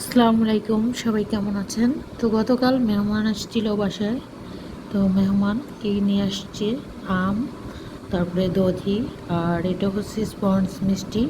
আসসালামু আলাইকুম সবাই কেমন আছেন? তো গতকাল মেহমান আসছিল বাসায়। তো মেহমান কি নিয়ে আসছে আম, তারপরে দধি, আর এটা হচ্ছে স্পঞ্জ মিষ্টি।